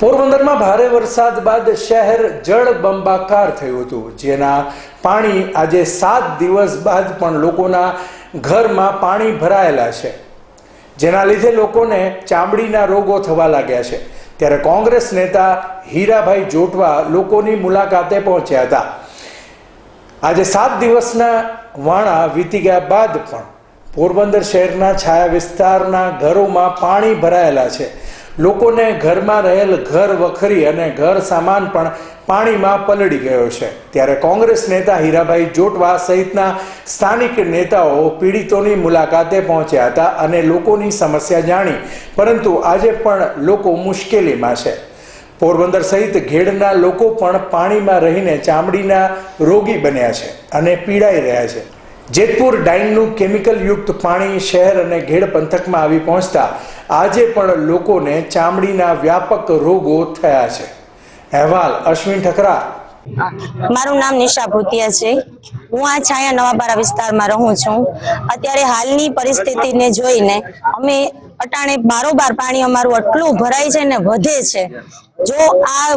પોરબંદરમાં ભારે વરસાદ બાદ શહેર જળ બંબાકાર થયું હતું, જેના પાણી આજે સાત દિવસ બાદ પણ લોકોના ઘરમાં પાણી ભરાયેલા છે. જેના લીધે લોકોને ચામડીના રોગો થવા લાગ્યા છે. ત્યારે કોંગ્રેસ નેતા હીરાભાઈ જોટવા લોકોની મુલાકાતે પહોંચ્યા હતા. આજે સાત દિવસના વાણા વીતી ગયા બાદ પણ પોરબંદર શહેરના છાયા વિસ્તારના ઘરોમાં પાણી ભરાયેલા છે. લોકોને ઘરમાં રહેલ ઘર વખરી અને ઘર સામાન પણ પાણીમાં પલળી ગયો છે. ત્યારે કોંગ્રેસ નેતા હીરાભાઈ જોટવા સહિતના સ્થાનિક નેતાઓ પીડિતોની મુલાકાતે પહોંચ્યા હતા અને લોકોની સમસ્યા જાણી, પરંતુ આજે પણ લોકો મુશ્કેલીમાં છે. પોરબંદર સહિત ઘેડના લોકો પણ પાણીમાં રહીને ચામડીના રોગી બન્યા છે અને પીડાઈ રહ્યા છે. જેતપુર ડાઇંગનું કેમિકલયુક્ત પાણી શહેર અને ઘેડ પંથકમાં આવી પહોંચતા આજે પણ લોકોને ચામડીના વ્યાપક રોગો થયા છે. અહેવાલ અશ્વિન ઠકરા. મારું નામ નિશા ભૂતિયા છે. હું આ છાયા નવાબારા વિસ્તારમાં રહું છું. અત્યારે હાલની પરિસ્થિતિને જોઈને અમે અટાણે બારોબાર પાણી અમારું એટલું ભરાય છે ને વધે છે. જો આ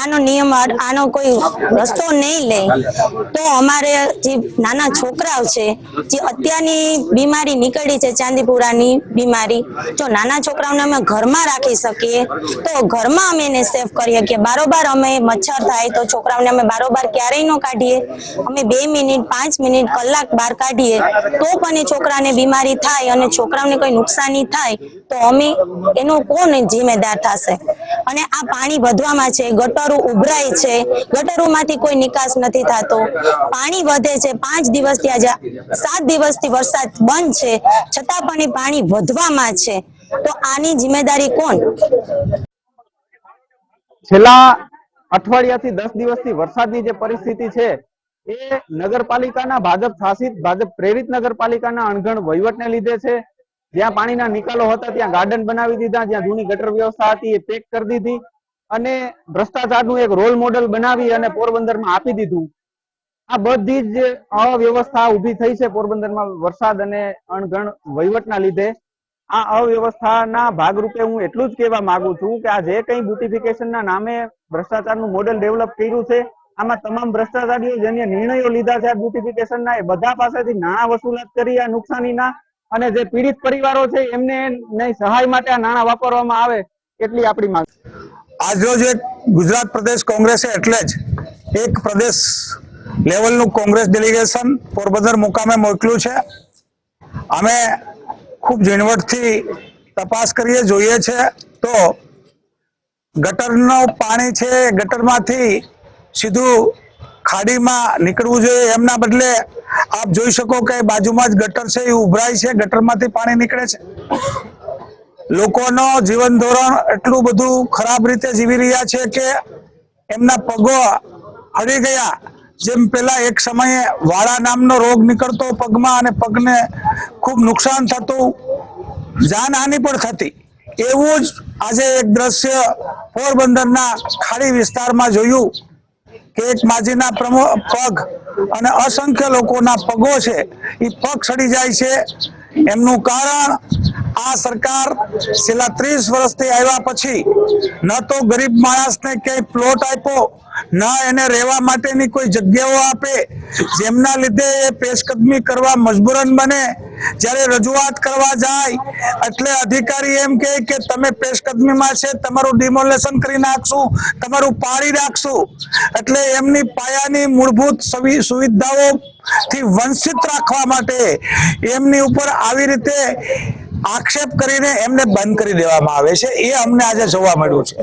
આનો નિયમ આનો કોઈ રસ્તો નહીં લે, તો અમારે જે નાના છોકરાઓ છે, જે અત્યારની બીમારી નીકળી છે, ચાંદીપુરાની બીમારી, જો નાના છોકરાઓને અમે ઘરમાં રાખી શકીએ, તો ઘરમાં અમે એને સેફ કરીએ કે બારોબાર અમે મચ્છર થાય તો છોકરાઓને અમે બારોબાર ક્યારેય ન કાઢીએ. અમે બે મિનિટ, પાંચ મિનિટ કલાક બહાર કાઢીએ, તો પણ એ છોકરાને બીમારી થાય અને છોકરાઓને કોઈ નુકસાની થાય, તો અમે એનો કોણ જિમ્મેદાર થશે? અને આ પાણી વધવામાં છે, ગટરો ઉભરાય છે, ગટરોમાંથી કોઈ નિકાસ નથી થતો. પાણી વધે છે, પાંચ દિવસથી આજે સાત દિવસથી વરસાદ બંધ છે, છતાં પણ પાણી વધવામાં છે. તો આની જિમ્મેદારી કોણ? છેલ્લા અઠવાડિયાથી દસ દિવસથી વરસાદની જે પરિસ્થિતિ છે, એ નગરપાલિકાના ભાજપ શાસિત, ભાજપ પ્રેરિત નગરપાલિકાના અણઘણ વહીવટને લીધે છે. જ્યાં પાણીના નિકાલો હતા, ત્યાં ગાર્ડન બનાવી દીધા, જ્યાં જૂની ગટર વ્યવસ્થા હતી, એ પેક કરી દીધી. અને ભ્રષ્ટાચારનું એક રોલ મોડેલ બનાવી અને પોરબંદરમાં આપી દીધું. આ બધી જ અવ્યવસ્થા ઊભી થઈ છે પોરબંદરમાં વરસાદ અને અણગણ વહીવટના લીધે. આ અવ્યવસ્થાના ભાગરૂપે હું એટલું જ કહેવા માંગુ છું કે આ જે કંઈ બ્યુટિફિકેશનના નામે ભ્રષ્ટાચારનું મોડેલ ડેવલપ કર્યું છે, આમાં તમામ ભ્રષ્ટાચારીઓ જેને નિર્ણયો લીધા છે આ બ્યુટિફિકેશનના એ બધા પાસેથી નાણાં વસૂલાત કરી આ નુકસાનીના અને જે પીડિત પરિવારો છે એમને સહાય માટે આ નાણાં વાપરવામાં આવે એટલી આપણી માંગ આજરોજ એક ગુજરાત પ્રદેશ કોંગ્રેસે એટલે જ એક પ્રદેશ લેવલનું કોંગ્રેસ ડેલિગેશન પોરબંદર મુકામે મોકલ્યું છે. અમે ખૂબ ઝીણવટથી તપાસ કરીએ, જોઈએ છે. તો ગટરનું પાણી છે, ગટરમાંથી સીધું ખાડીમાં નીકળવું જોઈએ. એમના બદલે આપ જોઈ શકો કે બાજુમાં જ ગટર છે, એ ઉભરાય છે, ગટરમાંથી પાણી નીકળે છે. લોકોનો જીવન ધોરણ એટલું બધું ખરાબ રીતે જીવી રહ્યા છે કે એમના પગો હળી ગયા. જેમ પેલા એક સમયે વાળા નામનો રોગ નીકળતો પગમાં અને પગને ખૂબ નુકસાન થતું, જાનહાનિ પણ થતી. એવું જ આજે એક દ્રશ્ય પોરબંદરના ખાડી વિસ્તારમાં જોયું કે એક માજીના પ્રમુખ પગ અને અસંખ્ય લોકોના પગો છે. એ પગ સડી જાય છે. એમનું કારણ આ સરકાર છેલ્લા ત્રીસ વર્ષથી આવ્યા પછી ન તો ગરીબ માણસને ક્યાંય પ્લોટ આપ્યો, ન એને રહેવા માટેની કોઈ જગ્યાઓ આપે, જેમના લીધે પેશકદમી કરવા મજબૂરન બને. જ્યારે રજૂઆત કરવા જાય, એટલે અધિકારી એમ કે તમે પેશકદમીમાં છે, તમારું ડિમોલેશન કરી નાખશું, તમારું પાડી રાખશું એટલે એમની પાયાની મૂળભૂત સવિ- સુવિધાઓ થી વંચિત રાખવા માટે એમની ઉપર આવી રીતે આક્ષેપ કરીને એમને બંધ કરી દેવામાં આવે છે. એ અમને આજે જોવા મળ્યું છે.